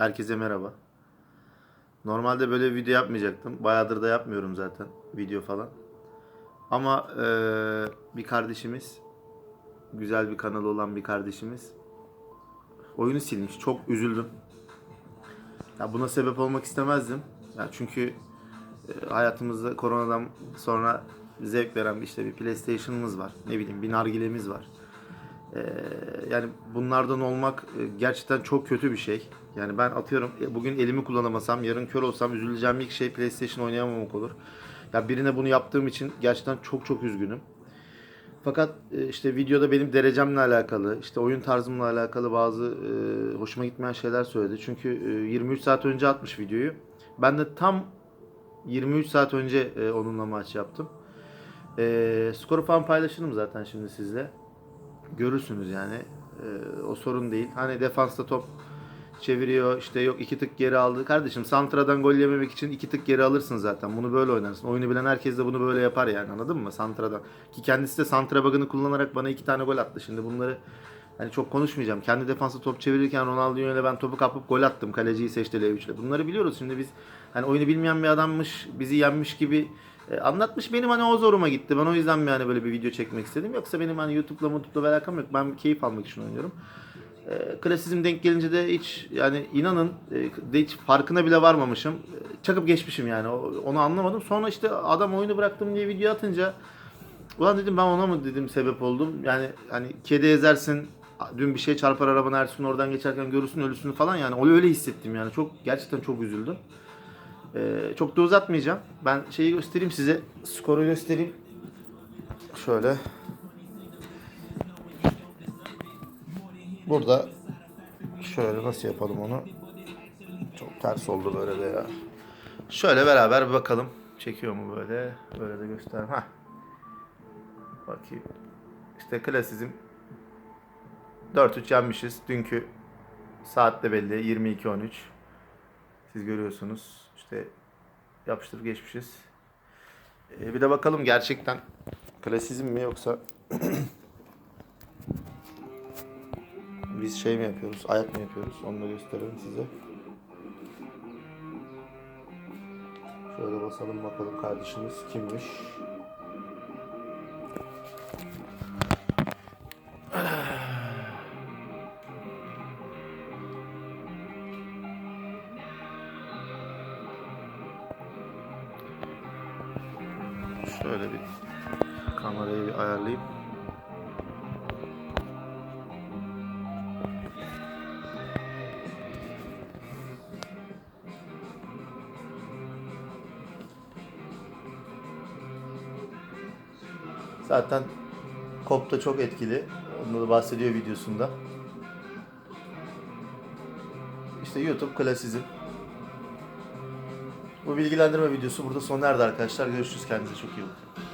Herkese merhaba. Normalde böyle bir video yapmayacaktım. Bayağıdır da yapmıyorum zaten video falan. Ama eee, bir kardeşimiz, güzel bir kanalı olan bir kardeşimiz oyunu silmiş. Çok üzüldüm. Ya buna sebep olmak istemezdim. Ya çünkü e, hayatımızda koronadan sonra zevk veren işte bir PlayStation'ımız var. Ne bileyim bir nargilemiz var. Ee, yani bunlardan olmak e, gerçekten çok kötü bir şey. Yani ben atıyorum e, bugün elimi kullanamasam, yarın kör olsam üzüleceğim ilk şey PlayStation oynayamamak olur. Ya birine bunu yaptığım için gerçekten çok çok üzgünüm. Fakat e, işte videoda benim derecemle alakalı, işte oyun tarzımla alakalı bazı hoşuma gitmeyen şeyler söyledi. Çünkü e, 23 saat önce atmış videoyu. Ben de tam 23 saat önce onunla maç yaptım. Skoru falan paylaşırım zaten şimdi sizle görürsünüz yani. Ee, o sorun değil. Hani defansta top çeviriyor işte yok iki tık geri aldı. Kardeşim Santra'dan gol yememek için iki tık geri alırsın zaten. Bunu böyle oynarsın. Oyunu bilen herkes de bunu böyle yapar yani anladın mı? Santra'dan. Ki kendisi de Santra bug'ını kullanarak bana iki tane gol attı. Şimdi bunları hani çok konuşmayacağım. Kendi defansta top çevirirken Ronaldinho ile ben topu kapıp gol attım. Kaleciyi seçti L3 ile. Bunları biliyoruz. Şimdi biz hani oyunu bilmeyen bir adammış, bizi yenmiş gibi e, anlatmış. Benim hani o zoruma gitti. Ben o yüzden hani böyle bir video çekmek istedim. Yoksa benim hani YouTube'la YouTube'la alakam yok. Ben keyif almak için oynuyorum. E, klasizm denk gelince de hiç yani inanın e, hiç farkına bile varmamışım. E, çakıp geçmişim yani. O- Onu anlamadım. Sonra işte adam oyunu bıraktım diye video atınca ulan dedim ben ona mı dedim sebep oldum. Yani hani kedi ezersin dün bir şey çarpar arabanı Ersun oradan geçerken görürsün ölüsünü falan yani öyle hissettim yani çok gerçekten çok üzüldüm. Ee, çok da uzatmayacağım. Ben şeyi göstereyim size. Skoru göstereyim. Şöyle. Burada şöyle nasıl yapalım onu? Çok ters oldu böyle de ya. Şöyle beraber bir bakalım. Çekiyor mu böyle? Böyle de göster. Ha. Bakayım. İşte klasizm 4-3 yenmişiz. Dünkü saat de belli. 22-13. Siz görüyorsunuz. İşte yapıştırıp geçmişiz. Ee, bir de bakalım gerçekten klasizm mi yoksa biz şey mi yapıyoruz, ayak mı yapıyoruz? Onu da gösterelim size. Şöyle basalım bakalım kardeşimiz kimmiş? Şöyle bir kamerayı bir ayarlayayım. Zaten Kop da çok etkili. Ondan da bahsediyor videosunda. İşte YouTube klasizm. Bu bilgilendirme videosu burada sona erdi arkadaşlar. Görüşürüz. Kendinize çok iyi bakın.